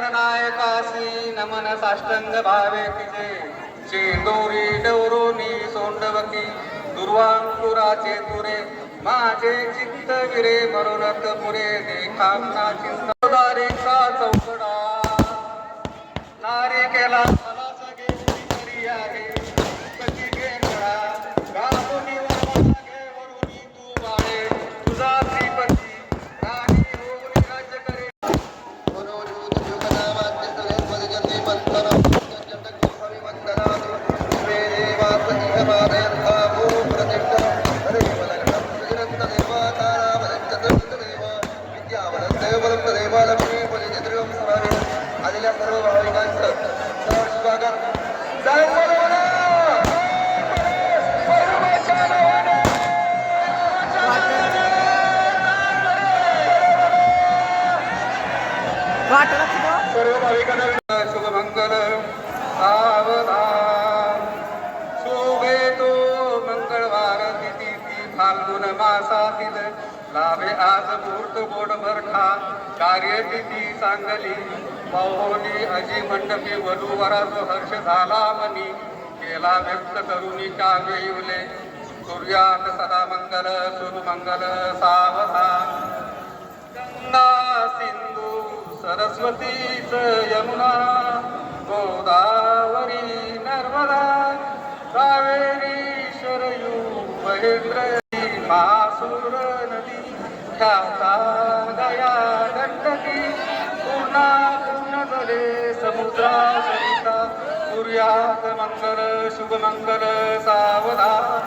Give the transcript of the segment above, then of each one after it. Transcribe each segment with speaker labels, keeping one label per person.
Speaker 1: शरणायकासी नमन साष्टंग भावे किजे चेंदोरी डोरोनी सोंडवकी दुर्वांकुराचे तुरे माझे चित्त विरे मरुनत पुरे देखांना चिंतारे का चौकडा. नारी केला
Speaker 2: आलेल्या सर्व भाविकांचं सहर्ष स्वागत जय सर्व भाविकांना
Speaker 1: शुभमंगल सावधान शोभे तो मंगळवार तिथी फाल्गुन मासातील लावे आज मूर्त बोडभर खा कार्यतिथी चांगली पाहुणी अजी मंडपी वधूवराचो हर्ष झाला मनी. केला व्यक्त करुणी काव्ययुले सूर्यात सदा मंगल सुमंगल सावधा गंगा सिंधू सरस्वतीच यमुना. ख्याता गया गंडकी पूर्णा पूर्ण जले समुद्रा सरिता. सूर्यात मंगल शुभमंगल सावधान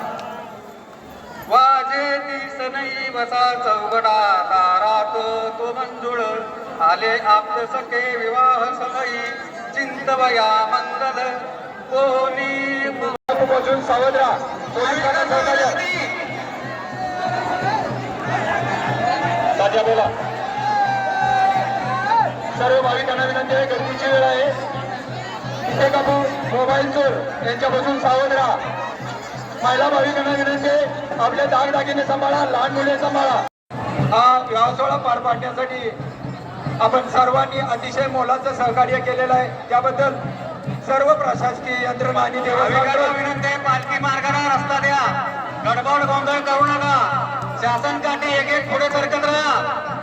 Speaker 1: वाजे तीस नाही वसा चौघडा दारात तो मंजुळ. आले आप्त सखे विवाह समयी. चिंतवया मंगल. कोणी
Speaker 2: बसून सावध राहा. पोलिसांना सर्व भाविकांना विनंती आहे गर्दीची वेळ आहे. इथे कापू मोबाईल चोर यांच्यापासून सावध राहा. महिला भाविकांना विनंती आहे आपले दागदागिने सांभाळा लहान मुले सांभाळा. हा विवाह सोहळा पार पाडण्यासाठी आपण सर्वांनी अतिशय मोलाचं सहकार्य केलेलं आहे. त्याबद्दल सर्व प्रशासकीय यंत्रणा आणि
Speaker 1: भाविकांना
Speaker 2: देवस्थान
Speaker 1: विनंती आहे, पालखी मार्गाला रस्ता द्या. गडबड गोंधळ करू नका. शासन काठी एक एक पुढे सरकत राहा.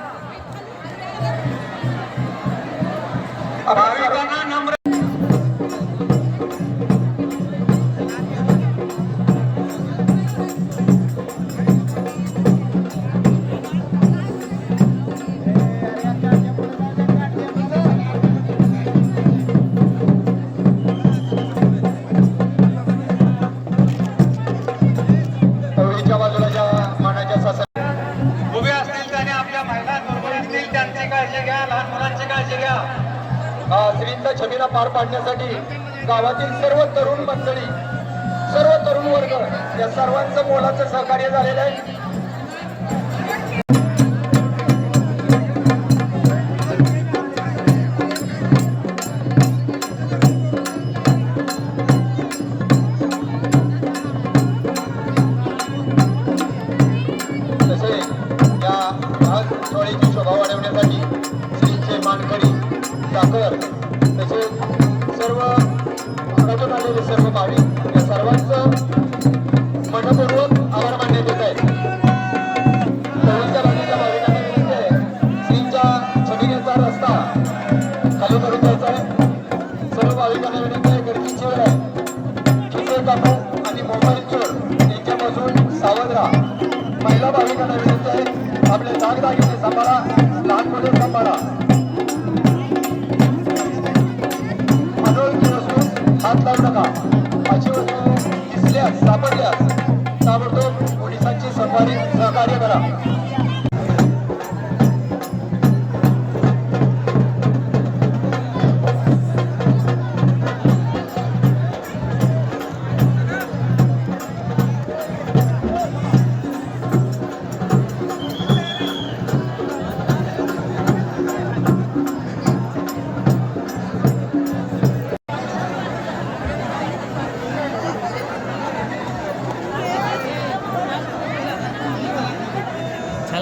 Speaker 2: श्रींचा पार पाडण्यासाठी गावातील सर्व तरुण मंडळी सर्व तरुण वर्ग या सर्वांचं मोलाचं सहकार्य झालेलं आहे. तसे या आज सोहळ्याची शोभा वाढवण्यासाठी श्रींचे मानकरी साखर तसेच सर्व भागातून आलेले सर्व भाविक या सर्वांचं मनपूर्वक हात लावू नका अशी वस्तू दिसल्यास सापडल्यास ताबडतोब पोलिसांची सहकार्य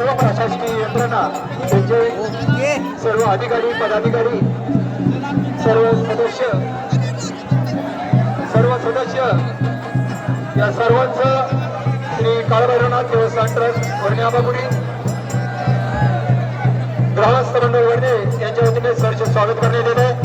Speaker 2: सर्व प्रशासकीय यंत्रणा त्यांचे सर्व अधिकारी पदाधिकारी सर्व सदस्य सर्व सदस्य या सर्वांचं श्री काळभैरवनाथ देवस्थान ट्रस्ट वर्ण्याबाबुडी ग्रामस्थ मंडळ वर्णे यांच्या वतीने सरचे स्वागत करण्यात येत आहे.